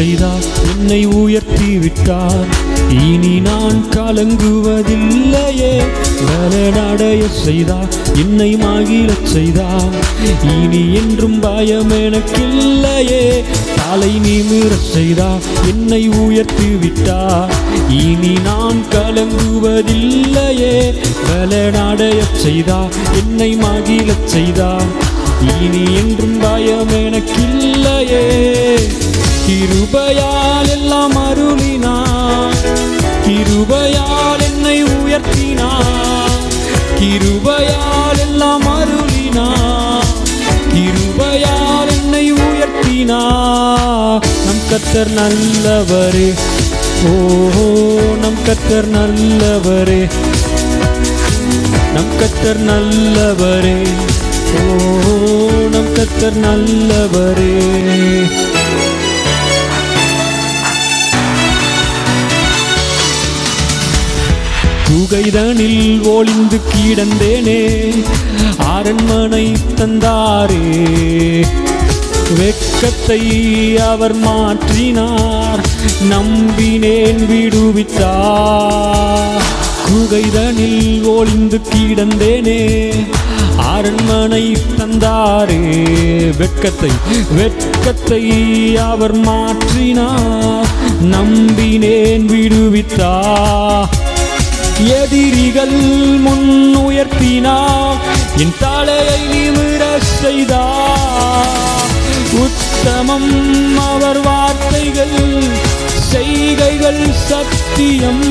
செய்தார் என்னை உயர்த்தி விட்டார் இனி நான் கலங்குவதில்லையே. பலனடைய செய்தார் என்னை மகிழச் செய்தார். இனி என்றும் பயம் எனக்கில்லையே. தலை நிமிர செய்தார் என்னை உயர்த்தி விட்டார் இனி நான் கலங்குவதில்லையே. பலனடையச் செய்தார் என்னை மகிழச் செய்தார். இனி என்றும் பயம் எனக்கில்லையே. கிருபையால் எல்லாம் அருளினார். கிருபையால் என்னை உயர்த்தினார். கிருபையால் எல்லாம் அருளினார். கிருபையால் என்னை உயர்த்தினார். நம் கத்தர் நல்லவரே. ஓ நம் கத்தர் நல்லவரே. நம் கத்தர் நல்லவரே. ஓ நம் கத்தர் நல்லவரே. குகைதனில் ஒளிந்து கீடந்தேனே. அரண்மனை தந்தாரே. வெட்கத்தை அவர் மாற்றினார். நம்பினேன் விடுவித்தார். குகைதனில் ஒளிந்து கீடந்தேனே. அரண்மனை தந்தாரே. வெட்கத்தை வெட்கத்தை அவர் மாற்றினார். நம்பினேன் விடுவித்தார். எதிரிகள் முன் உயர்த்தினார் என் தலையை நிமிர செய்தார் உத்தமம் அவர் வார்த்தைகள் செய்கைகள் சத்தியம்.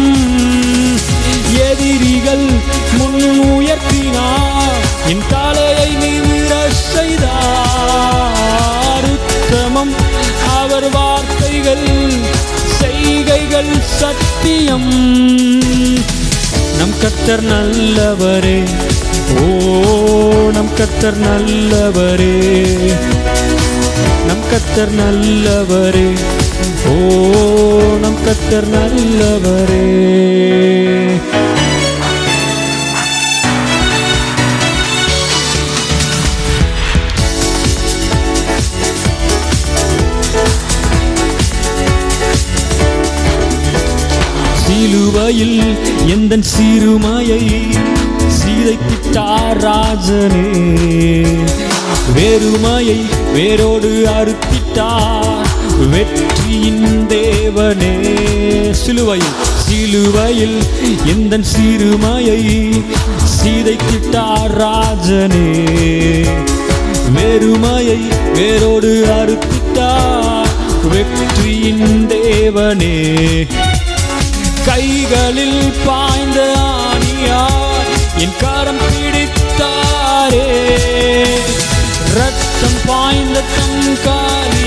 எதிரிகள் முன் உயர்த்தினார் என் தலையை நிமிர செய்தார் உத்தமம் அவர் வார்த்தைகள் செய்கைகள் சத்தியம். கத்தர் நல்லவரே. ஓ கத்தர் நல்லவரே. நம் கத்தர் நல்லவரே. ஓ நம் கத்தர் நல்லவரே. சிலுவையில் எந்த சிறுமையை சீதைத்திட்டார் ராஜனே. வேறுமையை வேரோடு அறுத்திட்டார். வெற்றியின் தேவனே. சிலுவையில் சிலுவையில் எந்த சிறுமையை சீதைத்திட்டார் ராஜனே. வெறுமையை வேரோடு அறுத்திட்டார். வெற்றியின் தேவனே. கைகளில் பாய்ந்த ஆணியார் என் கரம் பிடித்தாரே. ரத்தம் பாய்ந்த தம் காலினார்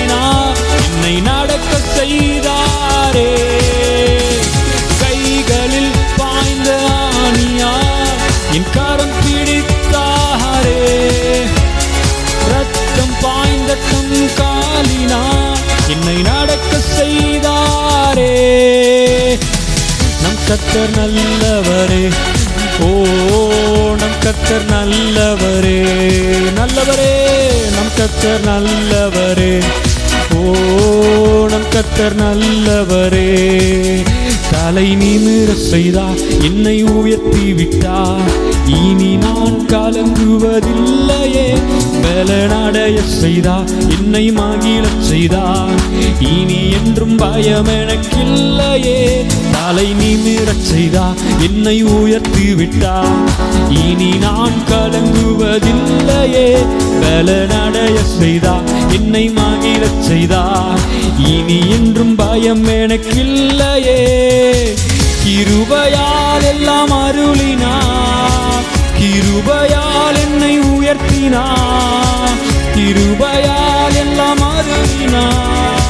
கத்தர் நல்லவரே. ஓ நம் கத்தர் நல்லவரே. நல்லவரே நம் கத்தர் நல்லவரே. ஓ நம் கத்தர் நல்லவரே. தலை நிமிர செய்தார் என்னை உயர்த்தி விட்டார். இனி நான் கலங்குவதில்லையே. பலனடைய செய்தார் என்னை மகிழச் செய்தார் இனி என்றும் பயம் எனக்கில்லையே. தலை நிமிரச் செய்தார் என்னை உயர்த்தி விட்டார் இனி நான் கலங்குவதில்லையே. பலனடைய செய்தார் என்னை மகிழச் செய்தார் இனி என்றும் பயம் எனக்கில்லையே. கிருபையால் எல்லாம் அருளினார். கிருபையால் என்னை உயர்த்தினார். கிருபையால் எல்லாம் அருளினார்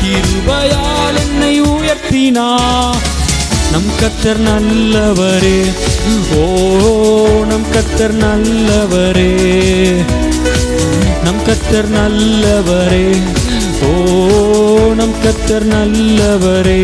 கிருபையால் என்னை உயர்த்தினா. நம் கத்தர் நல்லவரே ஓ நம் கத்தர் நல்லவரே. நம் கத்தர் நல்லவரே ஓ நம் கத்தர் நல்லவரே.